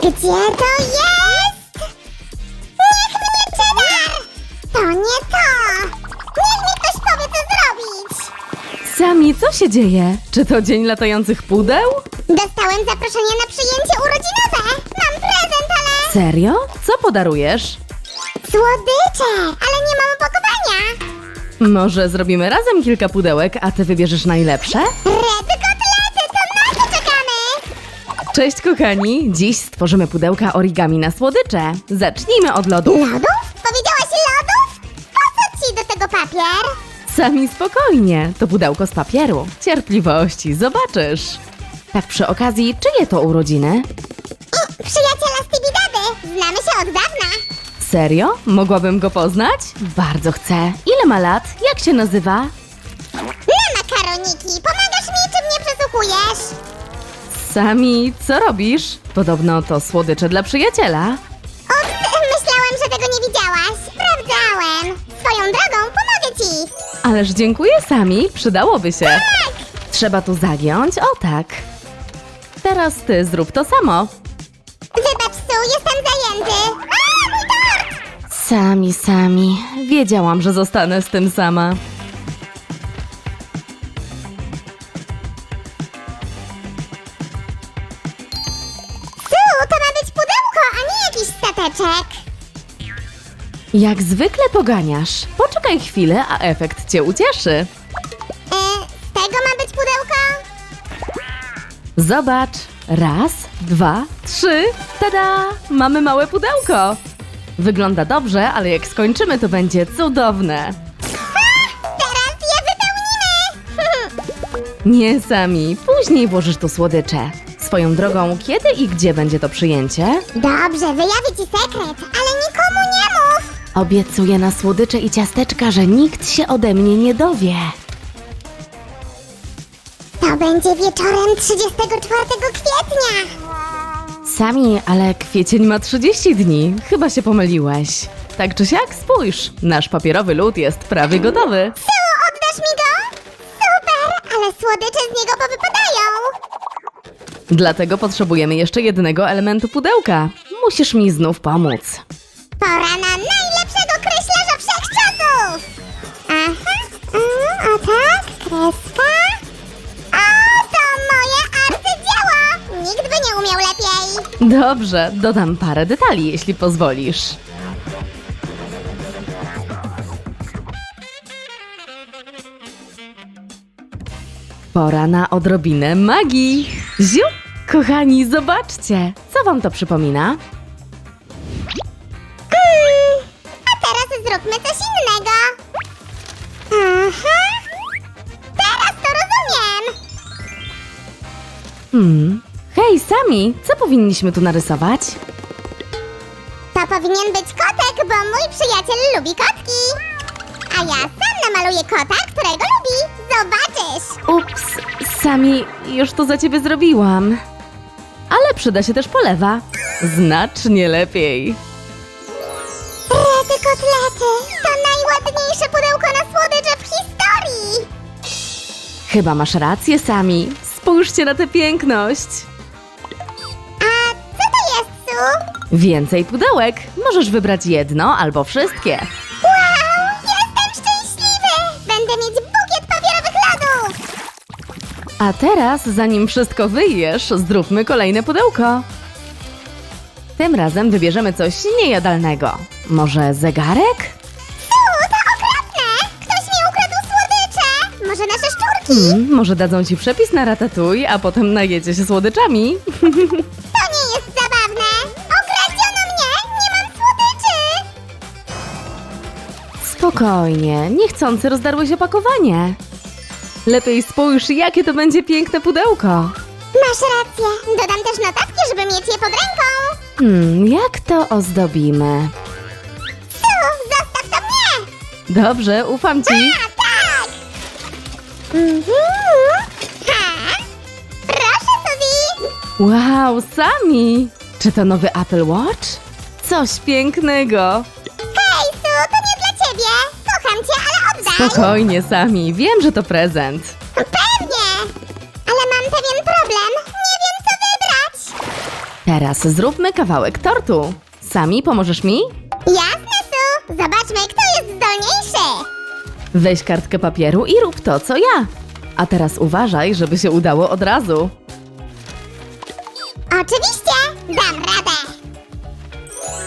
Gdzie to jest? Niech mnie cheddar! To nie to! Niech mi ktoś powie, co zrobić! Sami, co się dzieje? Czy to dzień latających pudeł? Dostałem zaproszenie na przyjęcie urodzinowe! Mam prezent, ale... Serio? Co podarujesz? Słodycze! Ale nie mam opakowania! Może zrobimy razem kilka pudełek, a ty wybierzesz najlepsze? Redy Cześć kochani! Dziś stworzymy pudełka origami na słodycze. Zacznijmy od lodu. Lodów? Powiedziałaś lodów? Po co ci do tego papier? Sami spokojnie, to pudełko z papieru. Cierpliwości, zobaczysz. Tak przy okazji, czyje to urodziny? Przyjaciela z Tibidady! Znamy się od dawna! Serio? Mogłabym go poznać? Bardzo chcę. Ile ma lat? Jak się nazywa? Na makaroniki! Pomagasz mi, czy mnie przesłuchujesz? Sami, co robisz? Podobno to słodycze dla przyjaciela. O, myślałem, że tego nie widziałaś. Sprawdzałem. Swoją drogą pomogę ci. Ależ dziękuję Sami, przydałoby się. Trzeba tu zagiąć, o tak. Teraz ty zrób to samo. Wybacz, Su, jestem zajęty. A, mój tort! Sami, sami. Wiedziałam, że zostanę z tym sama. Jak zwykle poganiasz. Poczekaj chwilę, a efekt cię ucieszy. E, z tego ma być pudełko? Zobacz. Raz, dwa, trzy. Tada! Mamy małe pudełko. Wygląda dobrze, ale jak skończymy, to będzie cudowne. Teraz je wypełnimy. Nie sami. Później włożysz tu słodycze. Swoją drogą, kiedy i gdzie będzie to przyjęcie? Dobrze, wyjawię ci sekret, ale nikomu nie. Obiecuję na słodycze i ciasteczka, że nikt się ode mnie nie dowie. To będzie wieczorem 34 kwietnia. Sami, ale kwiecień ma 30 dni. Chyba się pomyliłeś. Tak czy siak, spójrz. Nasz papierowy lód jest prawie gotowy. Su, oddasz mi go? Super, ale słodycze z niego powypadają. Dlatego potrzebujemy jeszcze jednego elementu pudełka. Musisz mi znów pomóc. Kreska. O, to moje arcydzieło! Nikt by nie umiał lepiej. Dobrze, dodam parę detali, jeśli pozwolisz. Pora na odrobinę magii. Ziu! Kochani, zobaczcie! Co wam to przypomina? A teraz zróbmy coś innego. Aha, Hmm. Hej, Sami, co powinniśmy tu narysować? To powinien być kotek, bo mój przyjaciel lubi kotki. A ja sam namaluję kota, którego lubi. Zobaczysz. Ups, Sami, już to za ciebie zrobiłam. Ale przyda się też polewa. Znacznie lepiej. Rety kotlety! To najładniejsze pudełko na słodycze w historii! Chyba masz rację, Sami. Spójrzcie na tę piękność. A co to jest, Su? Więcej pudełek. Możesz wybrać jedno albo wszystkie. Wow! Jestem szczęśliwy! Będę mieć bukiet papierowych lodów! A teraz, zanim wszystko wyjesz, zróbmy kolejne pudełko. Tym razem wybierzemy coś niejadalnego. Może zegarek? Hmm, może dadzą ci przepis na ratatuj, a potem najedzie się słodyczami? To nie jest zabawne! Okradziono mnie! Nie mam słodyczy! Spokojnie, niechcący rozdarłeś opakowanie. Lepiej spójrz, jakie to będzie piękne pudełko. Masz rację. Dodam też notatki, żeby mieć je pod ręką. Hmm, jak to ozdobimy? Su, zostaw to mnie! Dobrze, ufam ci. A, tak! Mhm. Ha? Proszę, Suzy! Wow, sami! Czy to nowy Apple Watch? Coś pięknego. Hej, Su, to nie dla ciebie! Kocham cię, ale oddaj! Spokojnie, sami, wiem, że to prezent. Pewnie! Ale mam pewien problem. Nie wiem, co wybrać. Teraz zróbmy kawałek tortu. Sami pomożesz mi? Jasne, Su! Zobaczmy, kto jest zdolniejszy! Weź kartkę papieru i rób to, co ja. A teraz uważaj, żeby się udało od razu. Oczywiście! Dam radę!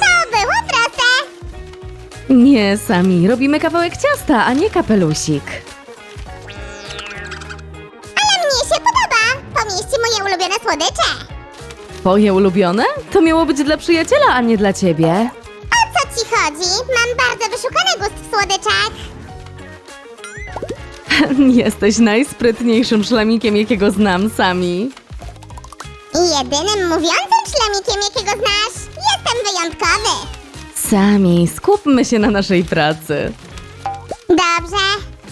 To było proste! Nie, sami robimy kawałek ciasta, a nie kapelusik. Ale mnie się podoba! Pomieści moje ulubione słodycze! Twoje ulubione? To miało być dla przyjaciela, a nie dla ciebie. O co ci chodzi? Mam bardzo wyszukany gust w słodyczach! Jesteś najsprytniejszym szlamikiem, jakiego znam, sami. I jedynym mówiącym szlamikiem, jakiego znasz! Jestem wyjątkowy! Sami, skupmy się na naszej pracy. Dobrze.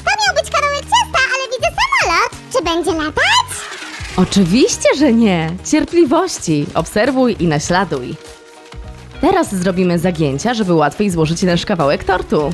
To miał być kawałek ciasta, ale widzę samolot. Czy będzie latać? Oczywiście, że nie. Cierpliwości. Obserwuj i naśladuj. Teraz zrobimy zagięcia, żeby łatwiej złożyć nasz kawałek tortu.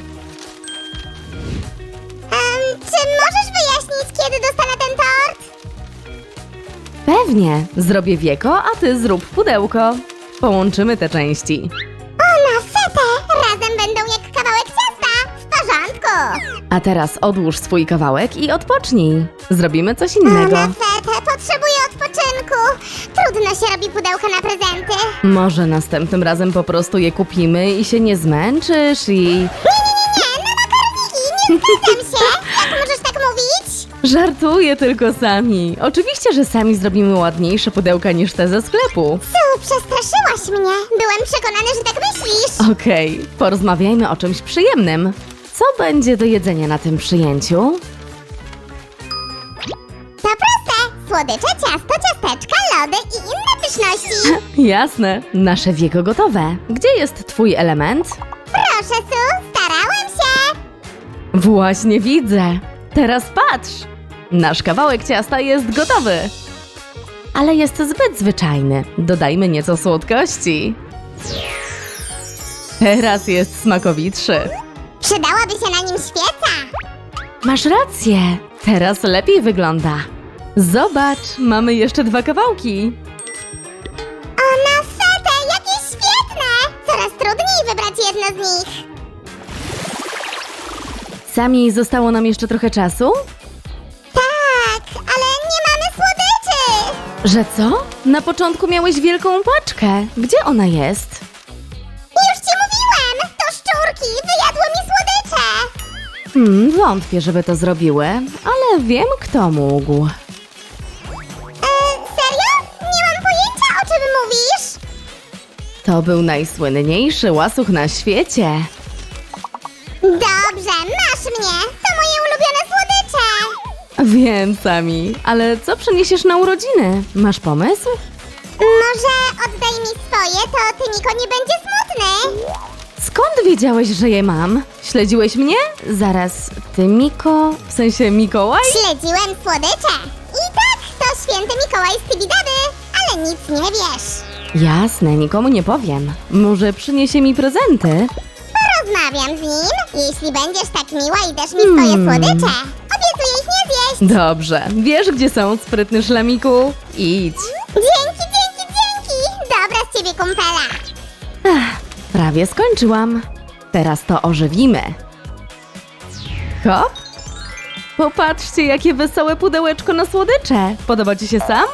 Pewnie. Zrobię wieko, a ty zrób pudełko. Połączymy te części. O, na fetę! Razem będą jak kawałek ciasta! W porządku! A teraz odłóż swój kawałek i odpocznij. Zrobimy coś O, innego. na fetę! Potrzebuję odpoczynku! Trudno się robi pudełka na prezenty. Może następnym razem po prostu je kupimy i się nie zmęczysz i... Nie, nie, nie, nie! Na makarniki! Nie zgadzam się! Żartuję tylko sami. Oczywiście, że sami zrobimy ładniejsze pudełka niż te ze sklepu. Su, przestraszyłaś mnie! Byłem przekonany, że tak myślisz! Okej, porozmawiajmy o czymś przyjemnym. Co będzie do jedzenia na tym przyjęciu? To proste! Słodycze, ciasto, ciasteczka, lody i inne pyszności! Jasne, nasze wieko gotowe. Gdzie jest twój element? Proszę, Su, starałem się! Właśnie widzę. Teraz patrz. Nasz kawałek ciasta jest gotowy. Ale jest zbyt zwyczajny. Dodajmy nieco słodkości. Teraz jest smakowitszy. Przydałaby się na nim świeca! Masz rację. Teraz lepiej wygląda. Zobacz, mamy jeszcze dwa kawałki. O, na fetę, jakie świetne! Coraz trudniej wybrać jedno z nich. Sami zostało nam jeszcze trochę czasu? Że co? Na początku miałeś wielką paczkę. Gdzie ona jest? Już ci mówiłem! To szczurki wyjadły mi słodycze! Hmm, wątpię, żeby to zrobiły, ale wiem, kto mógł. E, serio? Nie mam pojęcia, o czym mówisz. To był najsłynniejszy łasuch na świecie. Dobrze, masz mnie! Wiem, Sami, ale co przyniesiesz na urodziny? Masz pomysł? Może oddaj mi swoje, to Tymiko nie będzie smutny. Skąd wiedziałeś, że je mam? Śledziłeś mnie? Zaraz, ty Miko? W sensie Mikołaj? Śledziłem słodycze. I tak, to święty Mikołaj z Tybidady, ale nic nie wiesz. Jasne, nikomu nie powiem. Może przyniesie mi prezenty? Porozmawiam z nim. Jeśli będziesz tak miła i dasz mi swoje Hmm. słodycze, obiecuję ich nie zjeść. Dobrze, wiesz gdzie są, sprytny szlamiku? Idź. Dzięki, dzięki, dzięki. Dobra z ciebie kumpela. Prawie skończyłam. Teraz to ożywimy. Hop. Popatrzcie, jakie wesołe pudełeczko na słodycze. Podoba ci się sam?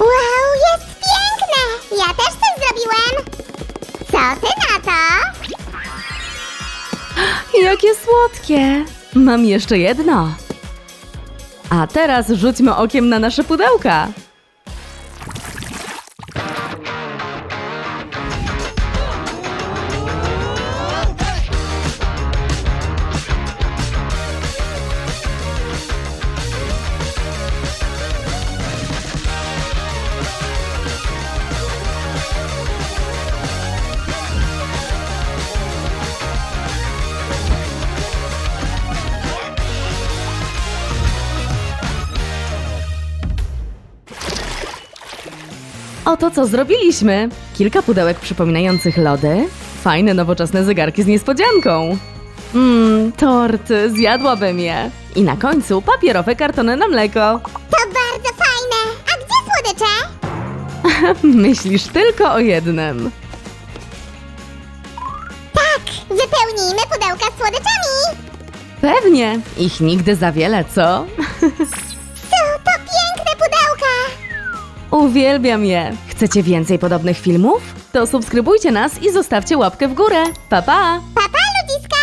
Wow, jest piękne. Ja też coś zrobiłem. Co ty na to? Jakie słodkie! Mam jeszcze jedno. A teraz rzućmy okiem na nasze pudełka. Oto co zrobiliśmy. Kilka pudełek przypominających lody, fajne nowoczesne zegarki z niespodzianką. Mmm, torty, zjadłabym je. I na końcu papierowe kartony na mleko. To bardzo fajne. A gdzie słodycze? Myślisz tylko o jednym. Tak, wypełnijmy pudełka słodyczami. Pewnie. Ich nigdy za wiele, co? Uwielbiam je! Chcecie więcej podobnych filmów? To subskrybujcie nas i zostawcie łapkę w górę. Pa, pa! Pa, pa ludziska!